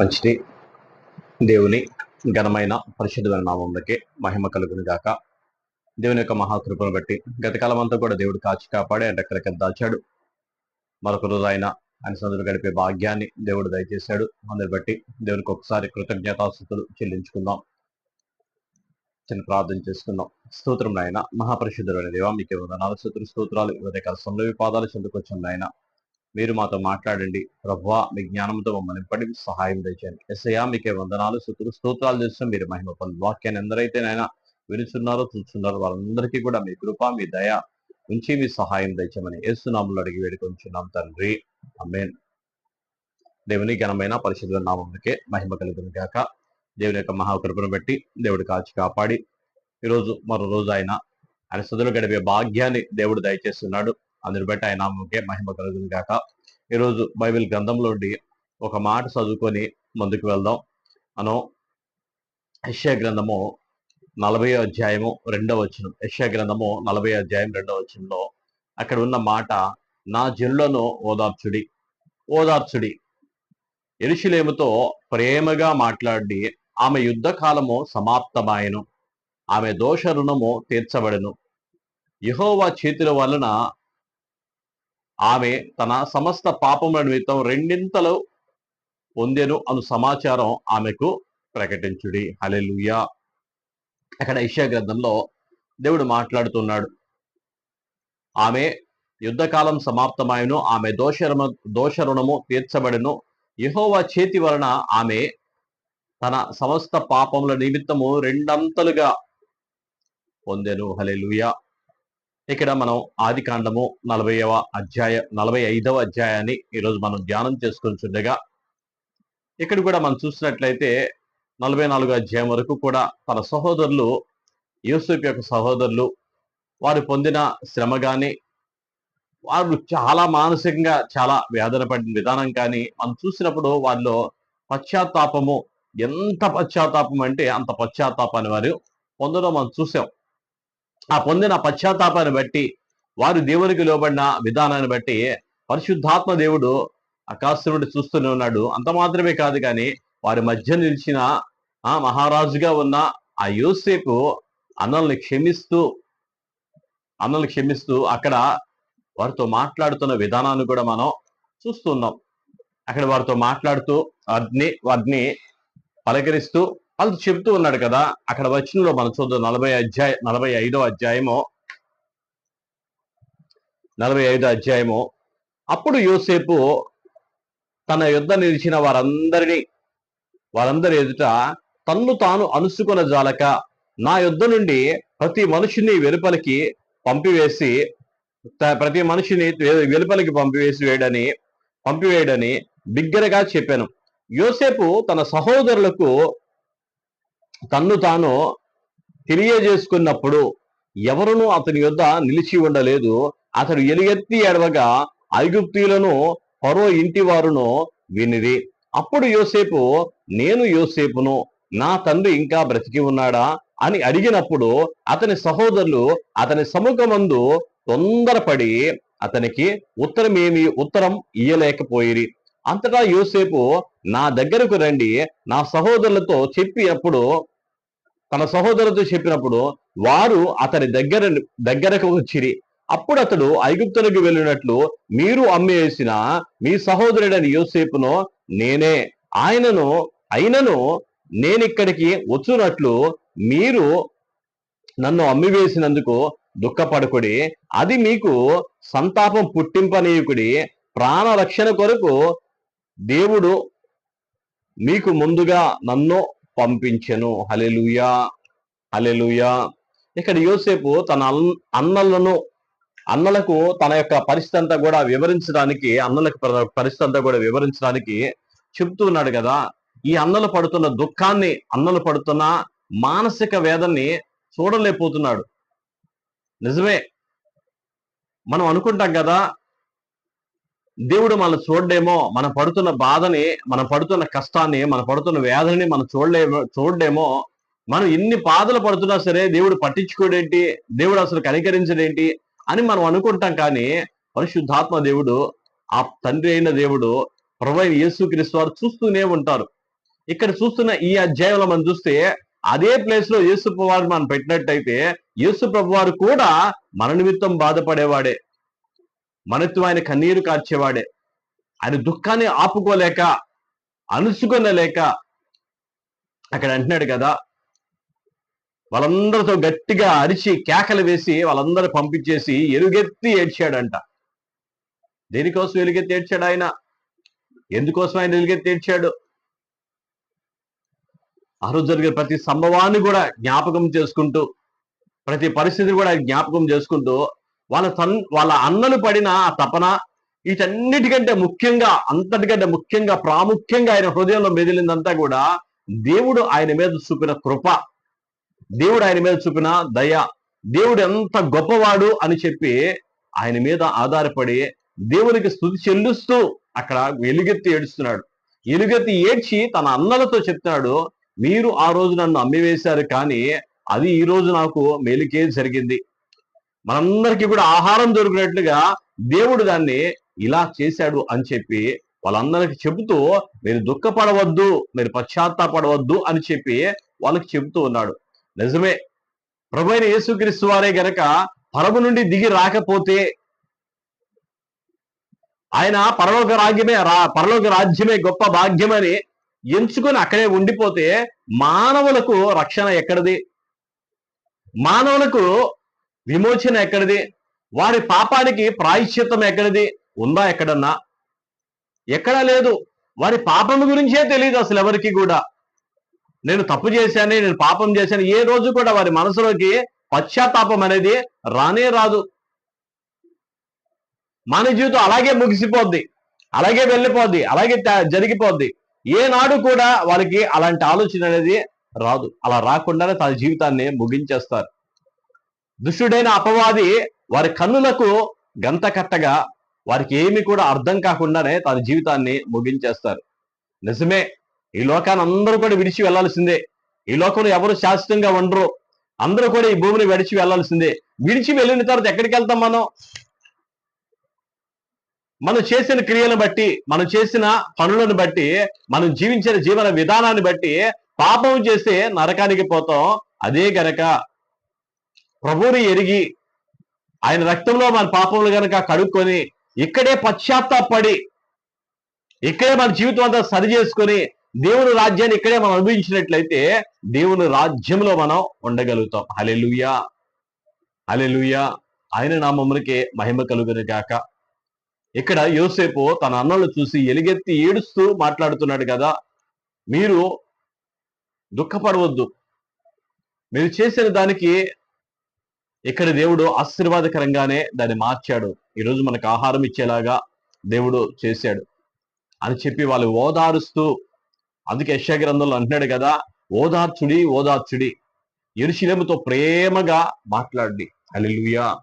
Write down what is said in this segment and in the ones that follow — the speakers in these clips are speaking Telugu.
మంచిది దేవుని ఘనమైన పరిశుద్ధమైన నామంలోకి మహిమ కలుగును గాక దేవుని యొక్క మహాకృపను బట్టి గతకాలం అంతా కూడా దేవుడు కాచి కాపాడి ఆయన రెక్కలకి దాచాడు మరొక రోజు ఆయన ఆయన సందులు గడిపే భాగ్యాన్ని దేవుడు దయచేశాడు. అందరి బట్టి దేవునికి ఒకసారి కృతజ్ఞతాస్థుతులు చెల్లించుకుందాం. చిన్న ప్రార్థన చేసుకుందాం. స్తోత్రం నాయన మహాపరిశుద్ధులైన దేవా మీకు వందనాలు స్తోత్ర స్తోత్రాలు ఉదయకాల సమయంలో పాదాలు చెందుకొచ్చాం నాయన. మీరు మాతో మాట్లాడండి. ప్రభా మీ జ్ఞానంతో మమ్మల్ని నింపడి సహాయం తెచ్చండి ఎస్ఐయా మీకే వందనాలు శుతులు స్తోత్రాలు చేస్తాం మీరు మహిమ పనులు వాక్యాన్ని ఎందరైతే నాయన వినుచున్నారో చూస్తున్నారో వాళ్ళందరికీ కూడా మీ కృప మీ దయ ఉంచి మీ సహాయం తెచ్చమని ఏసునాములు అడిగి వేడుకొంచున్నాం తండ్రి. అమ్మేన్ దేవుని ఘనమైన పరిశుద్ధ నామంకే మహిమ కలుగును గాక. దేవుని యొక్క మహాకృపను బట్టి దేవుడు కాచి కాపాడి ఈరోజు మరో రోజు ఆయన ఆయన సదులు గడిపే భాగ్యాన్ని దేవుడు దయచేస్తున్నాడు. అందుని బట్టి ఆయన నామకే మహిమ కలుగును గాక. ఈరోజు బైబిల్ గ్రంథంలో ఉండి ఒక మాట చదువుకొని ముందుకు వెళ్దాం. మనం యశ్యా గ్రంథము నలభై అధ్యాయము రెండవ వచనం. యశ్యా గ్రంథము నలభై అధ్యాయం రెండవ వచనంలో అక్కడ ఉన్న మాట నా జనులను ఓదార్చుడి ఓదార్చుడి. ఎరుషులేముతో ప్రేమగా మాట్లాడి ఆమె యుద్ధ కాలము సమాప్తమాయను. ఆమె దోష రుణము తీర్చబడెను. యహోవా చేతుల వలన ఆమె తన సమస్త పాపముల నిమిత్తం రెండింతలు పొందెను అను సమాచారం ఆమెకు ప్రకటించుడి. హలెలుయా అక్కడ ఇషా గ్రంథంలో దేవుడు మాట్లాడుతున్నాడు. ఆమె యుద్ధకాలం సమాప్తమాయను ఆమె దోషరమ దోష రుణము తీర్చబడెను. యహోవా చేతి వలన ఆమె తన సమస్త పాపముల నిమిత్తము రెండంతలుగా పొందెను. హలెలుయా ఇక్కడ మనం ఆది కాండము నలభైవ అధ్యాయ నలభై ఐదవ అధ్యాయాన్ని ఈరోజు మనం ధ్యానం చేసుకుంటుండగా ఇక్కడ కూడా మనం చూసినట్లయితే నలభై నాలుగు అధ్యాయం వరకు కూడా తన సహోదరులు యూసుఫ్ యొక్క సహోదరులు వారు పొందిన శ్రమ కానీ వారు చాలా మానసికంగా చాలా వేదన పడిన విధానం కానీ మనం చూసినప్పుడు వారిలో పశ్చాత్తాపము ఎంత పశ్చాత్తాపం అంటే అంత పశ్చాత్తాపాన్ని వారు పొందడం మనం చూసాం. ఆ పొందిన పశ్చాత్తాపాన్ని బట్టి వారు దేవునికి లోబడిన విధానాన్ని బట్టి పరిశుద్ధాత్మ దేవుడు ఆకాశం నుండి చూస్తూనే ఉన్నాడు. అంత మాత్రమే కాదు కానీ వారి మధ్య నిలిచిన ఆ మహారాజుగా ఉన్న ఆ యోసేపు అన్నల్ని క్షమిస్తూ అన్నల్ని క్షమిస్తూ అక్కడ వారితో మాట్లాడుతున్న విధానాన్ని కూడా మనం చూస్తున్నాం అక్కడ వారితో మాట్లాడుతూ వారిని వారిని పలకరిస్తూ వాళ్ళు చెప్తూ ఉన్నాడు కదా అక్కడ వచనంలో మనం చూద్దాం నలభై అధ్యాయ నలభై ఐదో అధ్యాయము. నలభై ఐదో అధ్యాయము. అప్పుడు యోసేపు తన యుద్ధ నిలిచిన వారందరినీ వారందరి ఎదుట తన్ను తాను అనుసుకున్న జాలక నా యుద్ధ నుండి ప్రతి మనుషుని వెలుపలికి పంపివేసి ప్రతి మనిషిని వెలుపలికి పంపివేసి వేయడని పంపివేయడని బిగ్గరగా చెప్పాను. యోసేపు తన సహోదరులకు తన్ను తాను తెలియజేసుకున్నప్పుడు ఎవరునూ అతని యొద్ద నిలిచి ఉండలేదు. అతడు ఎలుగెత్తి ఎడవగా ఐగుప్తీయులను పరో ఇంటి వారును వినిది అప్పుడు యోసేపు నేను యోసేపును నా తండ్రి ఇంకా బ్రతికి ఉన్నాడా? అని అడిగినప్పుడు అతని సహోదరులు అతని సముఖమందు తొందరపడి అతనికి ఉత్తరం ఏమి ఉత్తరం ఇయ్యలేకపోయిరి. అంతటా యోసేపు నా దగ్గరకు రండి. నా సహోదరులతో చెప్పి అప్పుడు తన సహోదరులతో చెప్పినప్పుడు వారు అతని దగ్గర దగ్గరకు వచ్చిరి. అప్పుడు అతడు ఐగుప్తులకు వెళ్ళినట్లు మీరు అమ్మేసిన మీ సహోదరుడని యోసేపును నేనే ఆయనను అయినను నేనిక్కడికి వచ్చునట్లు మీరు నన్ను అమ్మివేసినందుకు దుఃఖపడకుడి. అది మీకు సంతాపం పుట్టింపనీయుకుడి. ప్రాణ రక్షణ కొరకు దేవుడు మీకు ముందుగా నన్ను పంపించెను. హలెలుయా హలెలుయా ఇక్కడ యోసేపు తన అన్- అన్నలను అన్నలకు తన యొక్క పరిస్థితి అంతా కూడా వివరించడానికి అన్నలకు పరిస్థితి అంతా కూడా వివరించడానికి చెప్తున్నాడు కదా. ఈ అన్నలు పడుతున్న దుఃఖాన్ని అన్నలు పడుతున్న మానసిక వేదన్ని చూడలేకపోతున్నాడు. నిజమే. మనం అనుకుంటాం కదా దేవుడు మనం చూడడేమో మనం పడుతున్న బాధని మనం పడుతున్న కష్టాన్ని మనం పడుతున్న వ్యాధులని మనం చూడలేమో చూడడేమో మనం ఎన్ని బాధలు పడుతున్నా సరే దేవుడు పట్టించుకోడేంటి? దేవుడు అసలు కనికరించడేంటి? అని మనం అనుకుంటాం కానీ పరిశుద్ధాత్మ దేవుడు ఆ తండ్రి అయిన దేవుడు ప్రభు యేసుక్రీస్తు వారు చూస్తూనే ఉంటారు. ఇక్కడ చూస్తున్న ఈ అధ్యాయంలో మనం చూస్తే అదే ప్లేస్లో యేసు వారు మనం పెట్టినట్టయితే యేసు ప్రభు వారు కూడా మన నిమిత్తం బాధపడేవాడే. మనతో ఆయన కన్నీరు కార్చేవాడే. ఆయన దుఃఖాన్ని ఆపుకోలేక అనుసుకొనలేక అక్కడ అంటున్నాడు కదా వాళ్ళందరితో గట్టిగా అరిచి కేకలు వేసి వాళ్ళందరూ పంపించేసి ఎలుగెత్తి ఏడ్చాడంట. దేనికోసం ఎలుగెత్తి ఏడ్చాడు ఆయన? ఎందుకోసం ఆయన ఎలుగెత్తి ఏడ్చాడు? ఆ రోజు జరిగే ప్రతి సంభవాన్ని కూడా జ్ఞాపకం చేసుకుంటూ ప్రతి పరిస్థితిని కూడా జ్ఞాపకం చేసుకుంటూ వాళ్ళ తన్ వాళ్ళ అన్నలు పడిన ఆ తపన వీటన్నిటికంటే ముఖ్యంగా అంతటికంటే ముఖ్యంగా ప్రాముఖ్యంగా ఆయన హృదయంలో మెదిలిందంతా కూడా దేవుడు ఆయన మీద చూపిన కృప. దేవుడు ఆయన మీద చూపిన దయ. దేవుడు ఎంత గొప్పవాడు అని చెప్పి ఆయన మీద ఆధారపడి దేవునికి స్థుతి చెల్లిస్తూ అక్కడ ఎలుగెత్తి ఏడుస్తున్నాడు. ఎలుగెత్తి ఏడ్చి తన అన్నలతో చెప్తున్నాడు మీరు ఆ రోజు నన్ను అమ్మివేశారు కానీ అది ఈ రోజు నాకు మేలుకే జరిగింది. మనందరికీ కూడా ఆహారం దొరికినట్లుగా దేవుడు దాన్ని ఇలా చేశాడు అని చెప్పి వాళ్ళందరికి చెబుతూ మీరు దుఃఖపడవద్దు మీరు పశ్చాత్తాపడవద్దు అని చెప్పి వాళ్ళకి చెబుతూ ఉన్నాడు. నిజమే. ప్రభు యేసుక్రీస్తు వారే గనక పరము నుండి దిగి రాకపోతే ఆయన పరలోక రాజ్యమే రా పరలోక రాజ్యమే గొప్ప భాగ్యమని ఎంచుకొని అక్కడే ఉండిపోతే మానవులకు రక్షణ ఎక్కడిది? మానవులకు విమోచన ఎక్కడిది? వారి పాపానికి ప్రాయశ్చిత్తం ఎక్కడిది? ఉందా ఎక్కడన్నా? ఎక్కడా లేదు. వారి పాపం గురించే తెలియదు అసలు ఎవరికి కూడా. నేను తప్పు చేశాను నేను పాపం చేశాను ఏ రోజు కూడా వారి మనసులోకి పశ్చాత్తాపం అనేది రానే రాదు. మన జీవితం అలాగే ముగిసిపోద్ది. అలాగే వెళ్ళిపోద్ది. అలాగే జరిగిపోద్ది. ఏనాడు కూడా వాళ్ళకి అలాంటి ఆలోచన అనేది రాదు. అలా రాకుండానే తన జీవితాన్ని ముగించేస్తారు. దుష్టుడైన అపవాది వారి కన్నులకు గంత కట్టగా వారికి ఏమి కూడా అర్థం కాకుండానే తన జీవితాన్ని ముగించేస్తారు. నిజమే ఈ లోకాన్ని అందరూ కూడా విడిచి వెళ్ళాల్సిందే ఈ లోకంలో ఎవరు శాశ్వతంగా ఉండరు. అందరూ కూడా ఈ భూమిని విడిచి వెళ్ళాల్సిందే విడిచి వెళ్ళిన తర్వాత ఎక్కడికి వెళ్తాం మనం? మనం చేసిన క్రియలను బట్టి మనం చేసిన పనులను బట్టి మనం జీవించిన జీవన విధానాన్ని బట్టి పాపం చేస్తే నరకానికి పోతాం. అదే గనక ప్రభువుని ఎరిగి ఆయన రక్తంలో మన పాపములు కనుక కడుక్కొని ఇక్కడే పశ్చాత్తాపడి ఇక్కడే మన జీవితం అంతా సరి చేసుకొని దేవుని రాజ్యాన్ని ఇక్కడే మనం అనుభవించినట్లయితే దేవుని రాజ్యంలో మనం ఉండగలుగుతాం. హలెలుయా హలెలుయా ఆయన నామమునికే మహిమ కలుగును కాక ఇక్కడ యోసేపు తన అన్నలు చూసి ఎలుగెత్తి ఏడుస్తూ మాట్లాడుతున్నాడు కదా. మీరు దుఃఖపడవద్దు. మీరు చేసిన దానికి ఇక్కడ దేవుడు ఆశీర్వాదకరంగానే దాన్ని మార్చాడు. ఈరోజు మనకు ఆహారం ఇచ్చేలాగా దేవుడు చేశాడు. అని చెప్పి వాళ్ళు ఓదారుస్తూ అందుకే యెషయా గ్రంథంలో అంటున్నాడు కదా ఓదార్చుడి ఓదార్చుడి. ఎరుశిలముతో ప్రేమగా మాట్లాడి అలెలుయా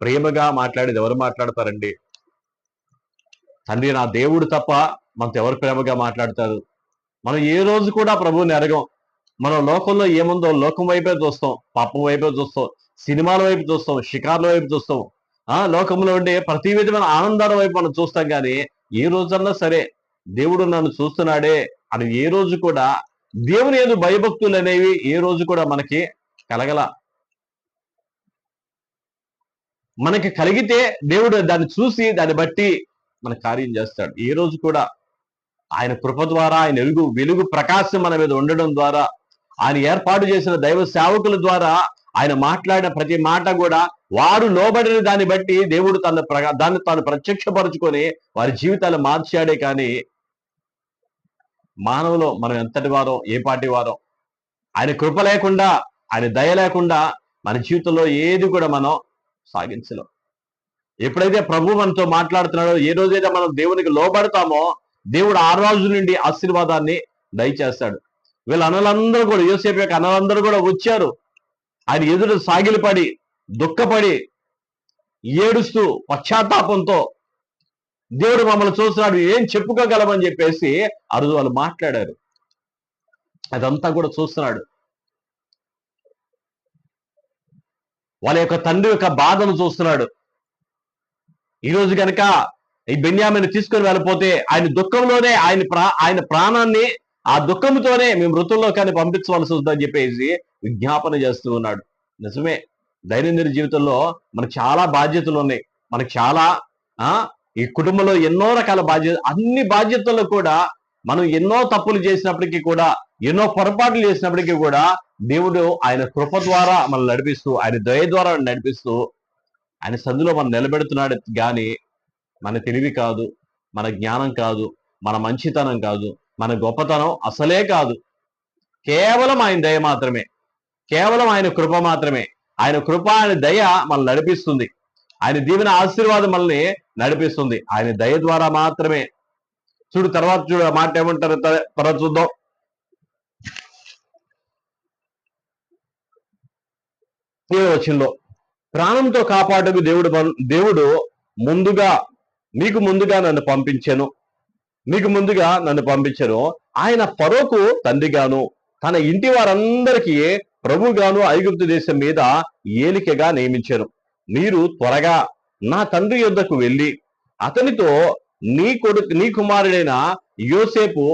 ప్రేమగా మాట్లాడేది ఎవరు మాట్లాడతారండి? తండ్రి నా దేవుడు తప్ప మనతో ఎవరు ప్రేమగా మాట్లాడతారు? మనం ఏ రోజు కూడా ప్రభువుని ఎరగం మనం లోకంలో ఏముందో లోకం వైపే చూస్తాం పాపం వైపే చూస్తాం సినిమాల వైపు చూస్తాం షికార్ల వైపు చూస్తాం. ఆ లోకంలో ఉండే ప్రతి విధమైన ఆనందాల వైపు మనం చూస్తాం కానీ ఏ రోజన్నా సరే దేవుడు నన్ను చూస్తున్నాడే అని ఏ రోజు కూడా దేవుని ఏదో భయభక్తులు అనేవి ఏ రోజు కూడా మనకి కలగల. మనకి కలిగితే దేవుడు దాన్ని చూసి దాన్ని బట్టి మన కార్యం చేస్తాడు. ఏ రోజు కూడా ఆయన కృప ద్వారా ఆయన వెలుగు వెలుగు ప్రకాశం మన మీద ఉండడం ద్వారా ఆయన ఏర్పాటు చేసిన దైవ సేవకుల ద్వారా ఆయన మాట్లాడిన ప్రతి మాట కూడా వారు లోబడిన దాన్ని బట్టి దేవుడు తన దాన్ని తాను ప్రత్యక్షపరుచుకొని వారి జీవితాలు మార్చాడే కానీ మానవులు మనం ఎంతటి వారో ఏ పాటి వారం ఆయన కృప లేకుండా ఆయన దయ లేకుండా మన జీవితంలో ఏది కూడా మనం సాగించలేం. ఎప్పుడైతే ప్రభు మనతో మాట్లాడుతున్నాడో ఏ రోజైతే మనం దేవునికి లోబడతామో దేవుడు ఆ రోజు నుండి ఆశీర్వాదాన్ని దయచేస్తాడు. వీళ్ళ అన్నలందరూ కూడా యోసేపు యొక్క అన్నలందరూ కూడా వచ్చారు. ఆయన ఎదురు సాగిలిపడి దుఃఖపడి ఏడుస్తూ పశ్చాత్తాపంతో దేవుడు మమ్మల్ని చూస్తున్నాడు ఏం చెప్పుకోగలమని చెప్పేసి అరుదు వాళ్ళు మాట్లాడారు. అదంతా కూడా చూస్తున్నాడు. వాళ్ళ యొక్క తండ్రి యొక్క బాధను చూస్తున్నాడు. ఈ రోజు కనుక ఈ బెన్యామిని తీసుకొని వెళ్ళిపోతే ఆయన దుఃఖంలోనే ఆయన ప్రా ఆయన ప్రాణాన్ని ఆ దుఃఖంతోనే మీ మృతుల్లోకాన్ని పంపించవలసి ఉందని చెప్పేసి విజ్ఞాపన చేస్తూ ఉన్నాడు. నిజమే. దైనందిన జీవితంలో మనకు చాలా బాధ్యతలు ఉన్నాయి. మనకు చాలా ఆ ఈ కుటుంబంలో ఎన్నో రకాల బాధ్యత అన్ని బాధ్యతల్లో కూడా మనం ఎన్నో తప్పులు చేసినప్పటికీ కూడా ఎన్నో పొరపాట్లు చేసినప్పటికీ కూడా దేవుడు ఆయన కృప ద్వారా మనం నడిపిస్తూ ఆయన దయ ద్వారా నడిపిస్తూ ఆయన సందులో మనం నిలబెడుతున్నాడు. కానీ మన తెలివి కాదు మన జ్ఞానం కాదు మన మంచితనం కాదు. మన గొప్పతనం అసలే కాదు. కేవలం ఆయన దయ మాత్రమే. కేవలం ఆయన కృప మాత్రమే. ఆయన కృప ఆయన దయ మనల్ని నడిపిస్తుంది. ఆయన దీవెన ఆశీర్వాదం మనల్ని నడిపిస్తుంది. ఆయన దయ ద్వారా మాత్రమే. చూడు తర్వాత చూడు మాట ఏమంటారు? త- తర్వాత చూద్దాం. ఏ వచనంలో ప్రాణంతో కాపాడకు దేవుడు దేవుడు ముందుగా మీకు ముందుగా నన్ను పంపించాను. మీకు ముందుగా నన్ను పంపించను. ఆయన పరోకు తండ్రిగాను తన ఇంటి వారందరికీ ప్రభుగాను ఐగుప్తు దేశం మీద ఏలికగా నియమించాను. మీరు త్వరగా నా తండ్రి యొద్దకు వెళ్ళి అతనితో నీ కొడుకు నీ కుమారుడైన యోసేపు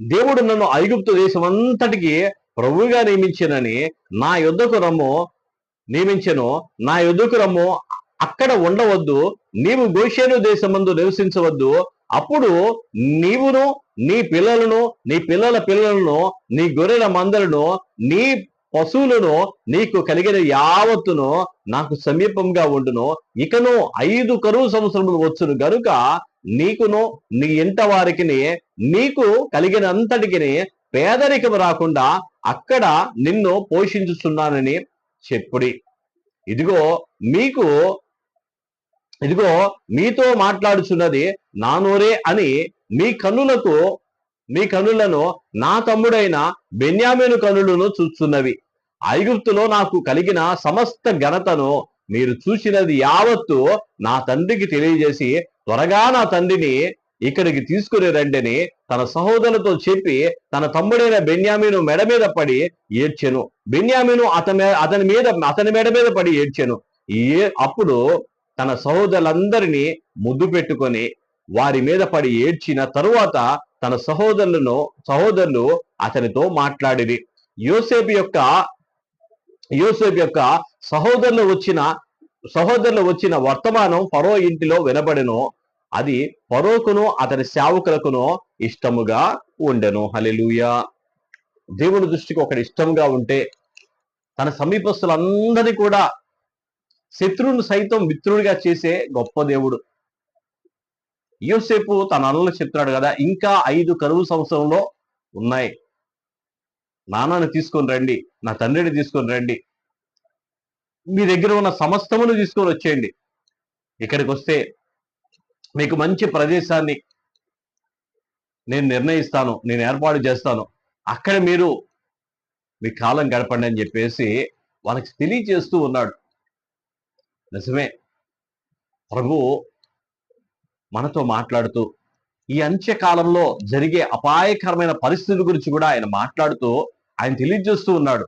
దేవుడు నన్ను ఐగుప్తు దేశం అంతటికి ప్రభువుగా నియమించానని నా యుద్ధకు రమ్ము నియమించను. నా యుద్ధకు రమ్ము అక్కడ ఉండవద్దు. నీవు గోషేను దేశమందు నివసించవద్దు. అప్పుడు నీవును నీ పిల్లలను నీ పిల్లల పిల్లలను నీ గొర్రెల మందలను నీ పశువులను నీకు కలిగిన యావత్తును నాకు సమీపంగా ఉండును. ఇకను ఐదు కరువు సంవత్సరములు వచ్చును గనుక నీకును నీ ఇంట వారికి నీకు కలిగినంతటికి పేదరికం రాకుండా అక్కడ నిన్ను పోషించుచున్నానని చెప్పుడి. ఇదిగో మీకు ఇదిగో మీతో మాట్లాడుచున్నది నా నోరే అని మీ కనులకు మీ కనులను నా తమ్ముడైన బెన్యామీను కనులను చూస్తున్నవి. ఐగుప్తులో నాకు కలిగిన సమస్త ఘనతను మీరు చూసినది యావత్తు నా తండ్రికి తెలియజేసి త్వరగా నా తండ్రిని ఇక్కడికి తీసుకుని రండిని తన సహోదరులతో చెప్పి తన తమ్ముడైన బెన్యామీను మెడ మీద పడి ఏడ్చెను. బెన్యామీను అతని అతని మీద అతని మెడ మీద పడి ఏడ్చెను. ఏ అప్పుడు తన సహోదరులందరినీ ముద్దు పెట్టుకొని వారి మీద పడి ఏడ్చిన తరువాత తన సహోదరులను సహోదరులు అతనితో మాట్లాడిది యోసేపు యొక్క యోసేపు యొక్క సహోదరులు వచ్చిన సహోదరులు వచ్చిన వర్తమానం పరో ఇంటిలో వినబడెను. అది పరోకును అతని సేవకులకును ఇష్టముగా ఉండెను. హల్లెలూయా. దేవుని దృష్టికి ఒకటి ఇష్టంగా ఉంటే తన సమీపస్తులందరినీ కూడా శత్రువును సైతం మిత్రుడిగా చేసే గొప్ప దేవుడు. యోసేపు తన అన్నలు చెప్తున్నాడు కదా ఇంకా ఐదు కరువు సంవత్సరంలో ఉన్నాయి. నాన్నని తీసుకొని రండి నా తండ్రిని తీసుకొని రండి. మీ దగ్గర ఉన్న సమస్తమును తీసుకొని వచ్చేయండి. ఇక్కడికి వస్తే మీకు మంచి ప్రదేశాన్ని నేను నిర్ణయిస్తాను నేను ఏర్పాటు చేస్తాను. అక్కడ మీరు మీ కాలం గడపండి అని చెప్పేసి వాళ్ళకి తెలియజేస్తూ ఉన్నాడు. నిజమే. ప్రభు మనతో మాట్లాడుతూ ఈ అంత్యకాలంలో జరిగే అపాయకరమైన పరిస్థితుల గురించి కూడా ఆయన మాట్లాడుతూ ఆయన తెలియజేస్తూ ఉన్నాడు.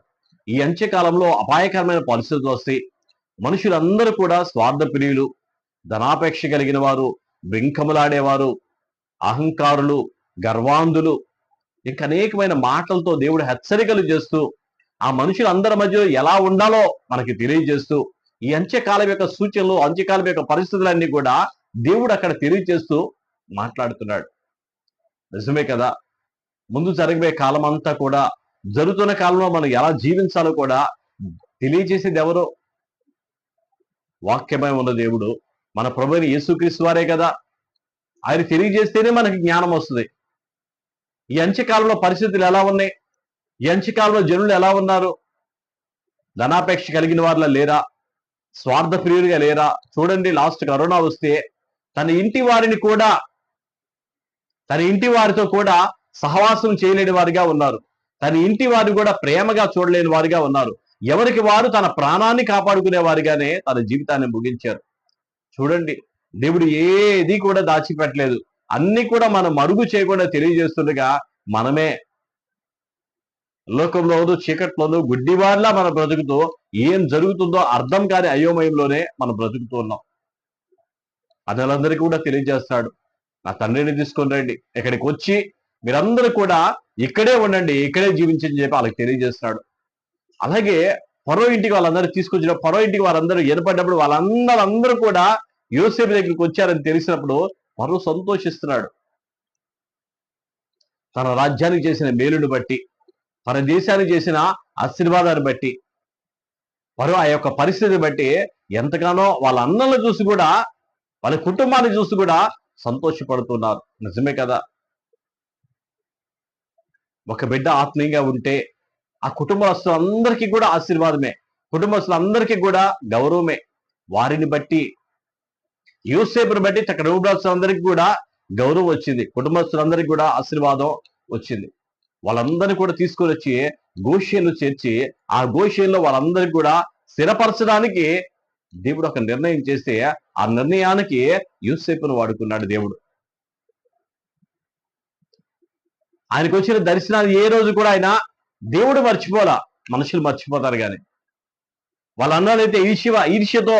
ఈ అంత్యకాలంలో అపాయకరమైన పరిస్థితులు వస్తాయి మనుషులందరూ కూడా స్వార్థ ప్రియులు ధనాపేక్ష కలిగిన వారు బింకములాడేవారు అహంకారులు గర్వాంధులు ఇంకా అనేకమైన మాటలతో దేవుడు హెచ్చరికలు చేస్తూ ఆ మనుషులందరి మధ్యలో ఎలా ఉండాలో మనకి తెలియజేస్తూ ఈ అంత్యకాలం యొక్క సూచనలు అంత్యకాలం యొక్క పరిస్థితులన్నీ కూడా దేవుడు అక్కడ తెలియజేస్తూ మాట్లాడుతున్నాడు. నిజమే కదా? ముందు జరగబోయే కాలం అంతా కూడా జరుగుతున్న కాలంలో మనం ఎలా జీవించాలో కూడా తెలియజేసేది ఎవరు? వాక్యమై ఉన్న దేవుడు మన ప్రభుని యేసుక్రీస్తు వారే కదా? ఆయన తెలియజేస్తేనే మనకి జ్ఞానం వస్తుంది. ఈ అంచకాలంలో పరిస్థితులు ఎలా ఉన్నాయి? ఈ అంచకాలంలో జనులు ఎలా ఉన్నారు? ధనాపేక్ష కలిగిన వారిలో లేరా? స్వార్థ ప్రియుడిగా లేరా? చూడండి లాస్ట్ కరోనా వస్తే తన ఇంటి వారిని కూడా తన ఇంటి వారితో కూడా సహవాసం చేయలేని వారిగా ఉన్నారు. తన ఇంటి వారిని కూడా ప్రేమగా చూడలేని వారిగా ఉన్నారు. ఎవరికి వారు తన ప్రాణాన్ని కాపాడుకునే వారిగానే తన జీవితాన్ని ముగించారు. చూడండి దేవుడు ఏది కూడా దాచిపెట్టలేదు. అన్ని కూడా మనం మరుగు చేయకుండా తెలియజేస్తుండగా మనమే లోకంలోను చీకట్లోను గుడ్డివారిలా మనం బ్రతుకుతూ ఏం జరుగుతుందో అర్థం కాని అయోమయంలోనే మనం బ్రతుకుతూ ఉన్నాం. అదలందరికీ కూడా తెలియజేస్తాడు. నా తండ్రిని తీసుకొని రండి. ఇక్కడికి వచ్చి మీరందరూ కూడా ఇక్కడే ఉండండి. ఇక్కడే జీవించని చెప్పి వాళ్ళకి తెలియజేస్తున్నాడు అలాగే పరో ఇంటికి వాళ్ళందరూ తీసుకొచ్చిన పరో ఇంటికి వారందరూ ఏర్పడినప్పుడు వాళ్ళందరూ అందరూ కూడా యోసేపు దగ్గరికి వచ్చారని తెలిసినప్పుడు పరో సంతోషిస్తున్నాడు. తన రాజ్యానికి చేసిన మేలును బట్టి మన దేశానికి చేసిన ఆశీర్వాదాన్ని బట్టి వారు ఆ యొక్క పరిస్థితిని బట్టి ఎంతగానో వాళ్ళ అన్నలను చూసి కూడా వాళ్ళ కుటుంబాన్ని చూసి కూడా సంతోషపడుతున్నారు. నిజమే కదా? ఒక బిడ్డ ఆత్మీయంగా ఉంటే ఆ కుటుంబస్తులందరికీ కూడా ఆశీర్వాదమే. కుటుంబస్తులందరికీ కూడా గౌరవమే. వారిని బట్టి యూసేపుని బట్టి తన కుటుంబస్తులందరికీ కూడా గౌరవం వచ్చింది. కుటుంబస్తులందరికీ కూడా ఆశీర్వాదం వచ్చింది. వాళ్ళందరినీ కూడా తీసుకొని వచ్చి గోషేలు చేర్చి ఆ గోషేల్లో వాళ్ళందరికీ కూడా స్థిరపరచడానికి దేవుడు ఒక నిర్ణయం చేస్తే ఆ నిర్ణయానికి యూసేపును వాడుకున్నాడు దేవుడు. ఆయనకు వచ్చిన దర్శనాలు ఏ రోజు కూడా ఆయన దేవుడు మర్చిపోలా మనుషులు మర్చిపోతారు కానీ వాళ్ళ అన్నారైతే ఈర్ష్య ఈర్ష్యతో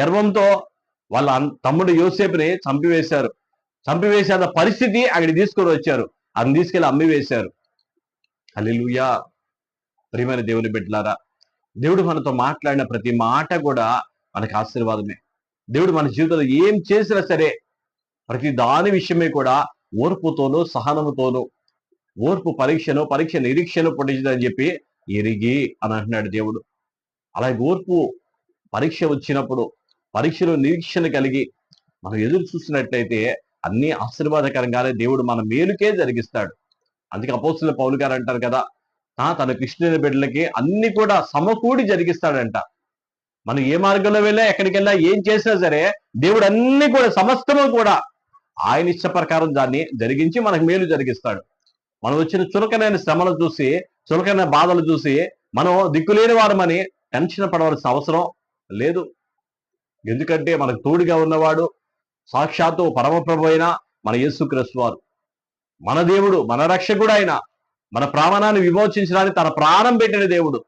గర్వంతో వాళ్ళ తమ్ముడు యోసేపుని చంపివేశారు. చంపివేసే పరిస్థితి అక్కడికి తీసుకొని వచ్చారు. అని తీసుకెళ్ళి అమ్మి వేశారు హల్లెలూయా. ప్రియమైన దేవుని బిడ్డలారా దేవుడు మనతో మాట్లాడిన ప్రతి మాట కూడా మనకు ఆశీర్వాదమే. దేవుడు మన జీవితంలో ఏం చేసినా సరే ప్రతి దాని విషయమే కూడా ఓర్పుతోనూ సహనముతోనూ ఓర్పు పరీక్షను పరీక్ష నిరీక్షను పొడిచిందని చెప్పి ఎరిగి అని అంటున్నాడు దేవుడు. అలాగే ఓర్పు పరీక్ష వచ్చినప్పుడు పరీక్షలో నిరీక్షణ కలిగి మనం ఎదురు చూసినట్లయితే అన్ని ఆశీర్వాదకరంగానే దేవుడు మన మేలుకే జరిగిస్తాడు. అందుకే అపోస్తుల పౌలు గారు అంటారు కదా తన కృష్ణుని బిడ్డలకి అన్ని కూడా సమకూడి జరిగిస్తాడంట. మనం ఏ మార్గంలో వెళ్ళా ఎక్కడికి వెళ్ళా ఏం చేసినా సరే దేవుడు అన్ని కూడా సమస్తము కూడా ఆయన ఇష్ట ప్రకారం దాన్ని జరిగించి మనకు మేలు జరిగిస్తాడు. మనం వచ్చిన చులకనైన శ్రమలు చూసి చులకైన బాధలు చూసి మనం దిక్కులేని వారమని టెన్షన్ పడవలసిన అవసరం లేదు. ఎందుకంటే మనకు తోడుగా ఉన్నవాడు సాక్షాత్తు పరమప్రభు అయిన మన యేసుక్రీస్తు వారు. మన దేవుడు మన రక్షకుడు ఆయన మన ప్రాణాన్ని విమోచించడానికి తన ప్రాణం పెట్టిన దేవుడు.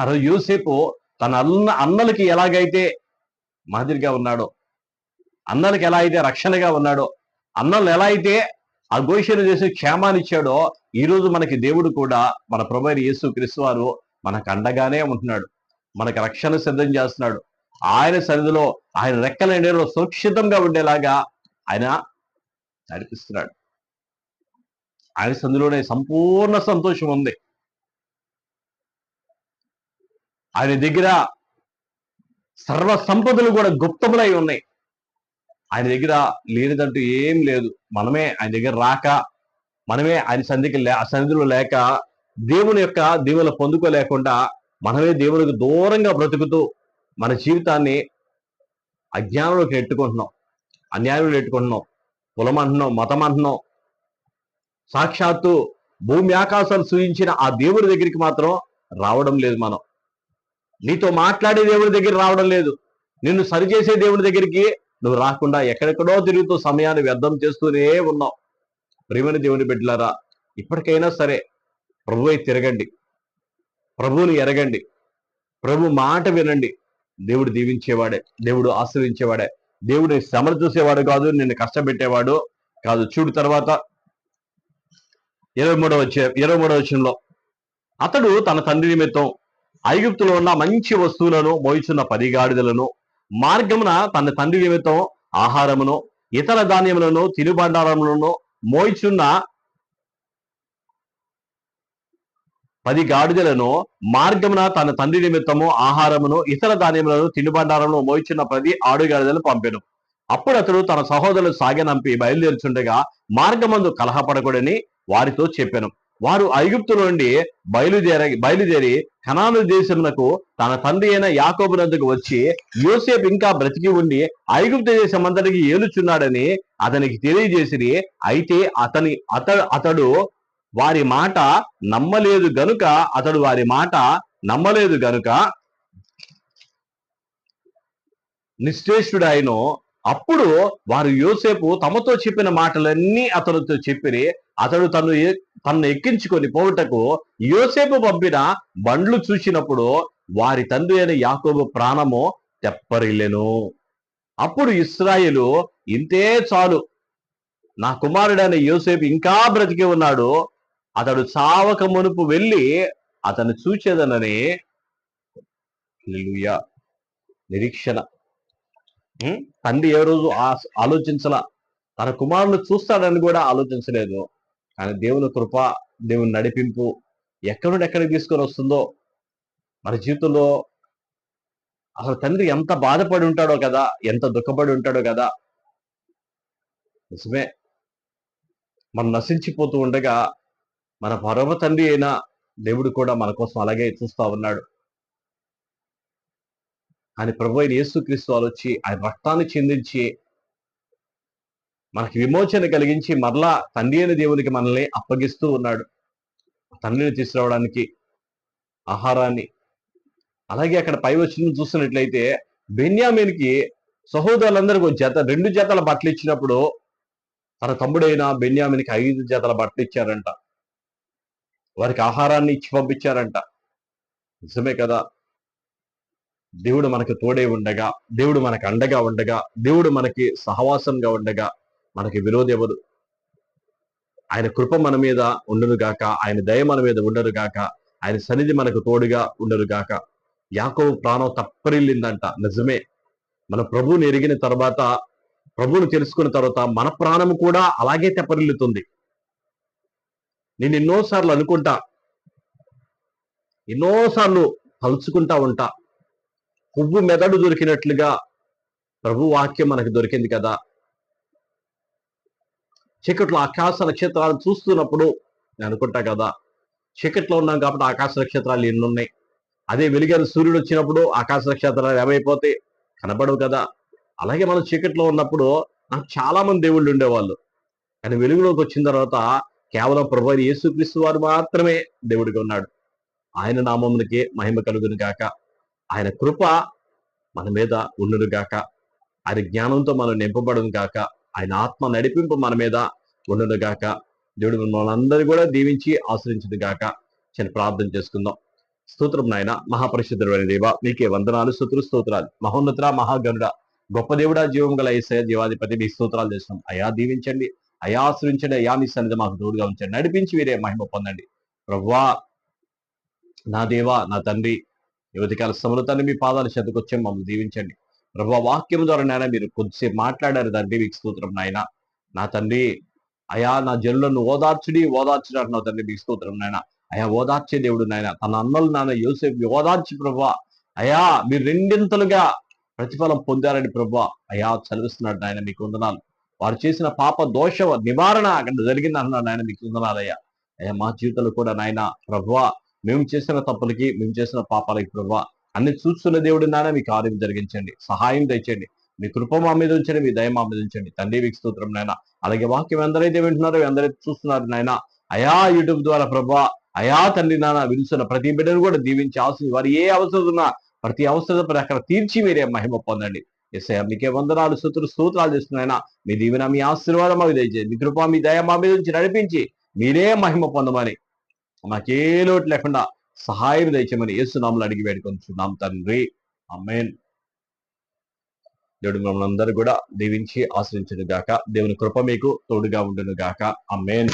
అరే యూసేపు తన అన్న అన్నలకి ఎలాగైతే మాదిరిగా ఉన్నాడో అన్నలకి ఎలా అయితే రక్షణగా ఉన్నాడో అన్నలు ఎలా అయితే ఆ గోషను చేసి క్షేమాన్ని ఇచ్చాడో ఈ రోజు మనకి దేవుడు కూడా మన ప్రభు యేసు క్రీస్తు వారు మనకు అండగానే ఉంటున్నాడు. మనకు రక్షణ సిద్ధం చేస్తున్నాడు. ఆయన సన్నిధిలో ఆయన రెక్కల నీడలో సురక్షితంగా ఉండేలాగా ఆయన నడిపిస్తున్నాడు. ఆయన సందులోనే సంపూర్ణ సంతోషం ఉంది. ఆయన దగ్గర సర్వ సంపదలు కూడా గుప్తములై ఉన్నాయి. ఆయన దగ్గర లేనిదంటూ ఏం లేదు. మనమే ఆయన దగ్గర రాక మనమే ఆయన సంధికి ఆ సన్నిధిలో లేక దేవుని యొక్క దీవులు పొందుకోలేకుండా మనమే దేవునికి దూరంగా బ్రతుకుతూ మన జీవితాన్ని అజ్ఞానంలోకి నెట్టుకుంటున్నాం అన్యాయంలో నెట్టుకుంటున్నాం కులం అంటున్నాం మతం అంటున్నాం సాక్షాత్తు భూమి ఆకాశాలు సూచించిన ఆ దేవుడి దగ్గరికి మాత్రం రావడం లేదు మనం. నీతో మాట్లాడే దేవుడి దగ్గర రావడం లేదు. నిన్ను సరిచేసే దేవుడి దగ్గరికి నువ్వు రాకుండా ఎక్కడెక్కడో తిరుగుతూ సమయాన్ని వ్యర్థం చేస్తూనే ఉన్నావు. ప్రియమైన దేవుని బిడ్డలారా ఇప్పటికైనా సరే ప్రభువై తిరగండి. ప్రభువుని ఎరగండి. ప్రభు మాట వినండి. దేవుడు దీవించేవాడే దేవుడు ఆశ్రయించేవాడే. దేవుడు శ్రమను చూసేవాడు కాదు నిన్ను కష్టపెట్టేవాడు కాదు. చూడు తర్వాత ఇరవై మూడవ ఇరవై మూడవ వచ్చంలో అతడు తన తండ్రి నిమిత్తం ఐగుప్తులో ఉన్న మంచి వస్తువులను మోయిచున్న పరిగాడిదలను మార్గమున తన తండ్రి నిమిత్తం ఆహారమును ఇతర ధాన్యములను తినుబండారములను మోయిచున్న పది గాడిదలను మార్గమున తన తండ్రి నిమిత్తము ఆహారమును ఇతర ధాన్యములను తినుబండారమును మోయిచున్న పది ఆడుగాడిదలను పంపెను. అప్పుడు అతడు తన సహోదరులు సాగనంపి బయలుదేరుచుండగా మార్గమందు కలహపడకూడని వారితో చెప్పాను. వారు ఐగుప్తు నుండి బయలుదేర బయలుదేరి కనాను దేశమునకు తన తండ్రి అయిన యాకోబునందుకు వచ్చి యోసేపు ఇంకా బ్రతికి ఉండి ఐగుప్తు దేశం అంతటికి ఏలుచున్నాడని అతనికి తెలియజేసిరి. అయితే అతని అతడు అతడు వారి మాట నమ్మలేదు గనుక అతడు వారి మాట నమ్మలేదు గనుక నిశ్చేష్టుడాయను అప్పుడు వారు యోసేపు తమతో చెప్పిన మాటలన్నీ అతనితో చెప్పిరి. అతడు తను తను తన్ను ఎక్కించుకొని పోవుటకు యోసేపు పంపిన బండ్లు చూసినప్పుడు వారి తండ్రి అయిన యాకోబు ప్రాణము తెప్పరిల్లెను. అప్పుడు ఇస్రాయేలు ఇంతే చాలు. నా కుమారుడైన యోసేపు ఇంకా బ్రతికి ఉన్నాడు. అతడు చావక మునుపు వెళ్ళి అతను చూచేదనని హల్లెలూయా. నిరీక్షణ. తండ్రి ఏ రోజు ఆ- ఆలోచించలా. తన కుమారుని చూస్తాడని కూడా ఆలోచించలేదు. కానీ దేవుని కృప దేవుని నడిపింపు ఎక్కడి నుండి ఎక్కడికి తీసుకొని వస్తుందో మన జీవితంలో అసలు తండ్రి ఎంత బాధపడి ఉంటాడో కదా ఎంత దుఃఖపడి ఉంటాడో కదా. నిజమే. మనం నశించిపోతూ ఉండగా మన పరమ తండ్రి అయిన దేవుడు కూడా మన కోసం అలాగే చూస్తా ఉన్నాడు. ఆయన ప్రభు అయిన యేసుక్రీస్తు వాళ్ళు వచ్చి ఆయన రక్తాన్ని చెందించి మనకి విమోచన కలిగించి మరలా తండ్రి అయిన దేవునికి మనల్ని అప్పగిస్తూ ఉన్నాడు. తండ్రిని తీసుకురావడానికి ఆహారాన్ని. అలాగే అక్కడ పై వచ్చిన చూస్తున్నట్లయితే బెన్యామీన్కి సహోదరులందరికీ ఒక జత రెండు జతల బట్టలు ఇచ్చినప్పుడు తన తమ్ముడైన బెన్యామినికి ఐదు జతల బట్టలు ఇచ్చారంట వారికి ఆహారాన్ని ఇచ్చి పంపించారంట. నిజమే కదా? దేవుడు మనకు తోడే ఉండగా దేవుడు మనకు అండగా ఉండగా దేవుడు మనకి సహవాసంగా ఉండగా మనకి విరోధెవరు ఆయన కృప మన మీద ఉండను గాక ఆయన దయ మన మీద ఉండరు గాక ఆయన సన్నిధి మనకు తోడుగా ఉండరు గాక. ప్రాణం తప్పరిల్లిందంట. నిజమే. మన ప్రభువుని ఎరిగిన తర్వాత ప్రభువుని తెలుసుకున్న తర్వాత మన ప్రాణం కూడా అలాగే తెప్పరిల్లుతుంది. నేను ఎన్నోసార్లు అనుకుంటా. ఎన్నోసార్లు తలుచుకుంటా ఉంటా. పువ్వు మెదడు దొరికినట్లుగా ప్రభు వాక్యం మనకు దొరికింది కదా. చీకట్లో ఆకాశ నక్షత్రాలు చూస్తున్నప్పుడు నేను అనుకుంటా కదా. చీకట్లో ఉన్నాం కాబట్టి ఆకాశ నక్షత్రాలు ఎన్నున్నాయి. అదే వెలుగని సూర్యుడు వచ్చినప్పుడు ఆకాశ నక్షత్రాలు ఏమైపోతే కనబడవు కదా. అలాగే మనం చీకట్లో ఉన్నప్పుడు నాకు చాలా మంది దేవుళ్ళు ఉండేవాళ్ళు. కానీ వెలుగులోకి వచ్చిన తర్వాత కేవలం ప్రభు యేసుక్రీస్తు వారు మాత్రమే దేవుడిగా ఉన్నాడు. ఆయన నామమునికే మహిమ కలుగును గాక. ఆయన కృప మన మీద ఉండును గాక. ఆయన జ్ఞానంతో మనం నింపబడును గాక. ఆయన ఆత్మ నడిపింపు మన మీద ఉండును గాక. దేవుడు మిమ్మల్ని అందరూ కూడా దీవించి ఆశ్రయించును గాక. చిన్న ప్రార్థన చేసుకుందాం. స్తోత్రం నాయన మహాపరిశుద్ధుడైన దేవ మీకే వందనాలు స్తోత్రు స్తోత్రాలు. మహోన్నత మహాగనుడ గొప్ప దేవుడా జీవం గల ఏసయ జీవాధిపతి మీ స్తోత్రాలు చేస్తున్నాం. అయా దీవించండి. అయా ఆశ్రయించండి. సన్నిధి మాకు తోడుగా ఉంచండి. నడిపించి వీరే మహిమ పొందండి. ప్రవ్వా నా దేవా నా తండ్రి యువతికాల సమృతాన్ని మీ పాదాల చెందుకొచ్చే మమ్మల్ని దీవించండి. ప్రభా వాక్యం ద్వారా నాయన మీరు కొద్దిసేపు మాట్లాడారు తండ్రి మీకు స్తోత్రం నాయన. నా తండ్రి అయా నా జనులను ఓదార్చుడి ఓదార్చుడు అంటున్నావు తండ్రి మీకు స్తోత్రం నాయన. అయా ఓదార్చే దేవుడు నాయన. తన అన్నలు నాన్న యోసేపు ఓదార్చి ప్రభా అయా మీరు రెండింతలుగా ప్రతిఫలం పొందారని ప్రభా అయా చదివిస్తున్నాడు నాయన మీకు వందనాలు. వారు చేసిన పాప దోష నివారణ అక్కడ జరిగింది అంటున్నాడు నాయన మీకు వందనాలయ్యా అయ్యా అయ్యా మా జీవితంలో కూడా నాయన ప్రభా మేము చేసిన తప్పులకి మేము చేసిన పాపాలకి ప్రభా అన్ని చూస్తున్న దేవుడు నాయన మీ కార్యం జరిగించండి సహాయం తెచ్చండి మీ కృప మా మీద ఉంచండి మీ దయ మా మీద ఉంచండి. తండ్రి మీకు స్తోత్రం నాయన. అలాగే వాక్యం ఎందరైతే వింటున్నారో ఎందరైతే చూస్తున్నారు నాయన అయా యూట్యూబ్ ద్వారా ప్రభా అయా తండ్రి నాన్న విలుస్తున్న ప్రతి బిడ్డను కూడా దీవించి ఆశ వారు ఏ అవసరం ఉన్నా ప్రతి అవసరం ప్రకారం తీర్చి మీరే మహిమ పొందండి. ఎస్ఐ మీకే వందనాలు స్తోత్ర స్తోత్రాలు చేస్తున్నాయన మీ దీవెన మీ ఆశీర్వాదం మాకు దయచేయండి మీ కృప మీ దయ మా మీద నుంచి నడిపించి మీరే మహిమ పొందమని. మాకే లోటు లేకుండా సహాయం దయచేయమని యేసునామలు అడిగి వేడుకొంచున్నాం తండ్రి. అమ్మేన్ దేవుడు మమ్మల్ని అందరూ కూడా దీవించి ఆశ్రయించను గాక. దేవుని కృప మీకు తోడుగా ఉండును గాక. అమ్మేన్